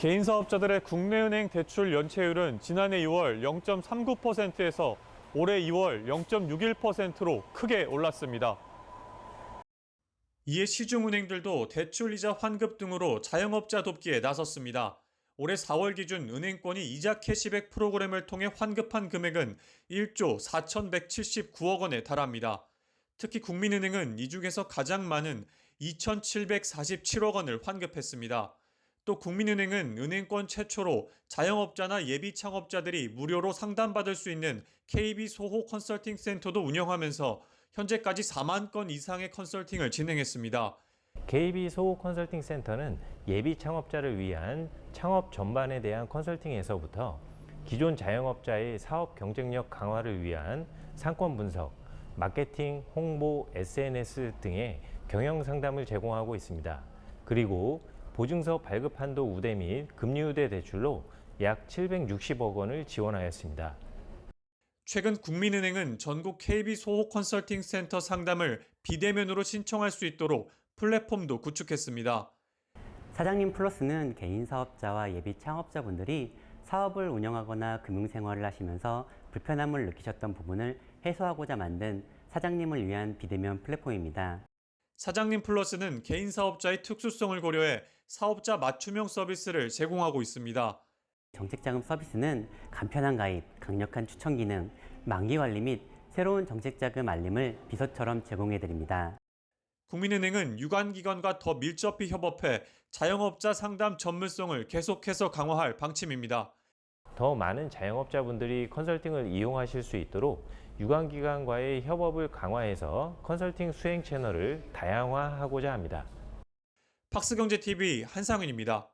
개인 사업자들의 국내은행 대출 연체율은 지난해 2월 0.39%에서 올해 2월 0.61%로 크게 올랐습니다. 이에 시중은행들도 대출 이자 환급 등으로 자영업자 돕기에 나섰습니다. 올해 4월 기준 은행권이 이자 캐시백 프로그램을 통해 환급한 금액은 1조 4,179억 원에 달합니다. 특히 국민은행은 이 중에서 가장 많은 2,747억 원을 환급했습니다. 또 국민은행은 은행권 최초로 자영업자나 예비 창업자들이 무료로 상담받을 수 있는 KB 소호 컨설팅 센터도 운영하면서 현재까지 4만 건 이상의 컨설팅을 진행했습니다. KB 소호 컨설팅 센터는 예비 창업자를 위한 창업 전반에 대한 컨설팅에서부터 기존 자영업자의 사업 경쟁력 강화를 위한 상권 분석, 마케팅, 홍보, SNS 등의 경영 상담을 제공하고 있습니다. 그리고 보증서 발급 한도 우대 및 금리 우대 대출로 약 760억 원을 지원하였습니다. 최근 국민은행은 전국 KB 소호 컨설팅 센터 상담을 비대면으로 신청할 수 있도록 플랫폼도 구축했습니다. 사장님 플러스는 개인 사업자와 예비 창업자분들이 사업을 운영하거나 금융 생활을 하시면서 불편함을 느끼셨던 부분을 해소하고자 만든 사장님을 위한 비대면 플랫폼입니다. 사장님 플러스는 개인 사업자의 특수성을 고려해 사업자 맞춤형 서비스를 제공하고 있습니다. 정책자금 서비스는 간편한 가입, 강력한 추천 기능, 만기 관리 및 새로운 정책자금 알림을 비서처럼 제공해 드립니다. 국민은행은 유관기관과 더 밀접히 협업해 자영업자 상담 전문성을 계속해서 강화할 방침입니다. 더 많은 자영업자분들이 컨설팅을 이용하실 수 있도록 유관기관과의 협업을 강화해서 컨설팅 수행 채널을 다양화하고자 합니다. 팍스경제TV 한상윤입니다.